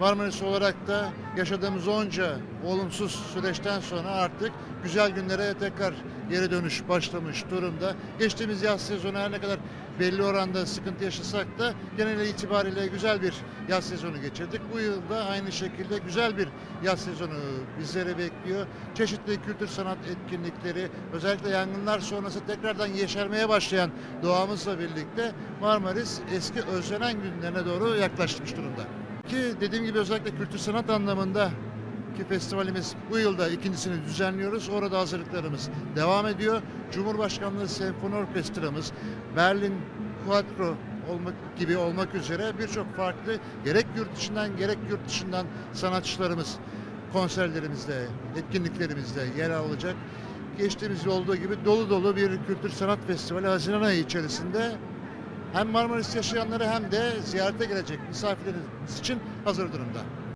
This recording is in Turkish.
Marmaris olarak da yaşadığımız onca olumsuz süreçten sonra artık güzel günlere tekrar geri dönüş başlamış durumda. Geçtiğimiz yaz sezonu her ne kadar belli oranda sıkıntı yaşasak da genel itibariyle güzel bir yaz sezonu geçirdik. Bu yılda aynı şekilde güzel bir yaz sezonu bizleri bekliyor. Çeşitli kültür sanat etkinlikleri, özellikle yangınlar sonrası tekrardan yeşermeye başlayan doğamızla birlikte Marmaris eski özlenen günlerine doğru yaklaşmış durumda. Ki dediğim gibi özellikle kültür sanat anlamında ki festivalimiz bu yılda ikincisini düzenliyoruz. Orada hazırlıklarımız devam ediyor. Cumhurbaşkanlığı Senfoni Orkestramız, Berlin Quattro olmak gibi olmak üzere birçok farklı gerek yurt içinden gerek yurt dışından sanatçılarımız konserlerimizde, etkinliklerimizde yer alacak. Geçtiğimiz yıl olduğu gibi dolu dolu bir kültür sanat festivali Haziran ayı içerisinde hem Marmaris yaşayanları hem de ziyarete gelecek misafirlerimiz için hazır durumda.